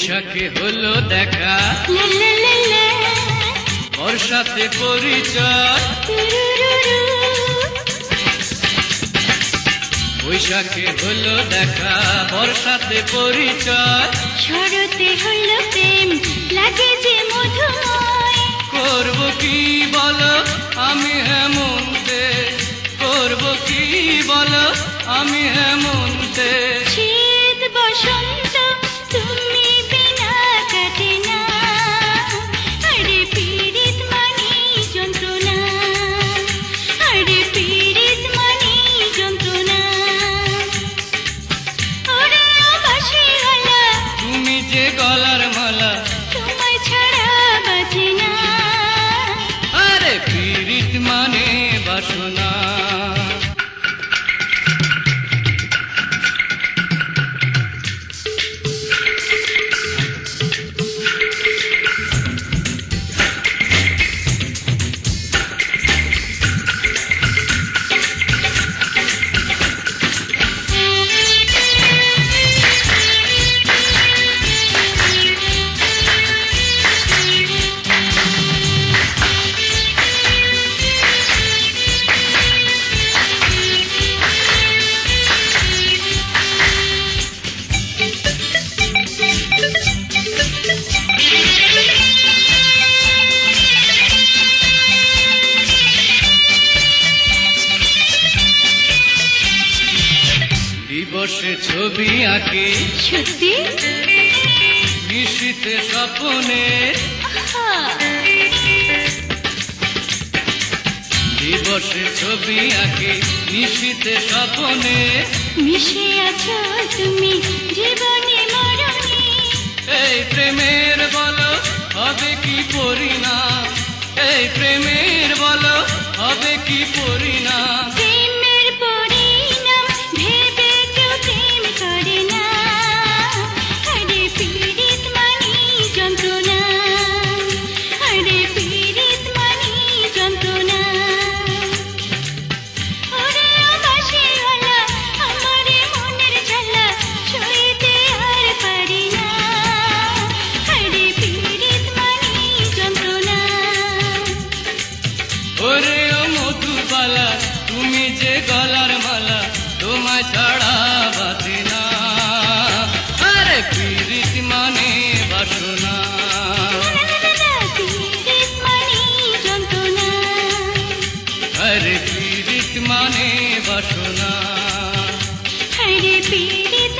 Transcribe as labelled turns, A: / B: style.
A: বৈশাখে হলো দেখা। বর্ষাতে পরিচয়। বৈশাখে হলো দেখা বর্ষাতে পরিচয়।
B: শরতে হলো প্রেম লাগে যে মধুময়।
A: করব কি বলো আমি হেমন্তে। করব কি বলো আমি হেমন্তে। ছবি আঁকে।
B: সত্যি?
A: নিশীতে স্বপনে।
B: আহা,
A: দিবসে ছবি আঁকে নিশীতে স্বপনে।
B: মিশে আছো তুমি জীবনে মরণে।
A: এই প্রেমের বলো হবে কি পরিণাম? এই প্রেমের বলো হবে কি পরিণাম? তুমি যে গলার মালা তোমায় ছাড়া বাঁচি না। আরে পীড়িত মানে বাসনা।
B: মানি
A: আরে পীড়িত মানে বাসনা।
B: হরে পীড়িত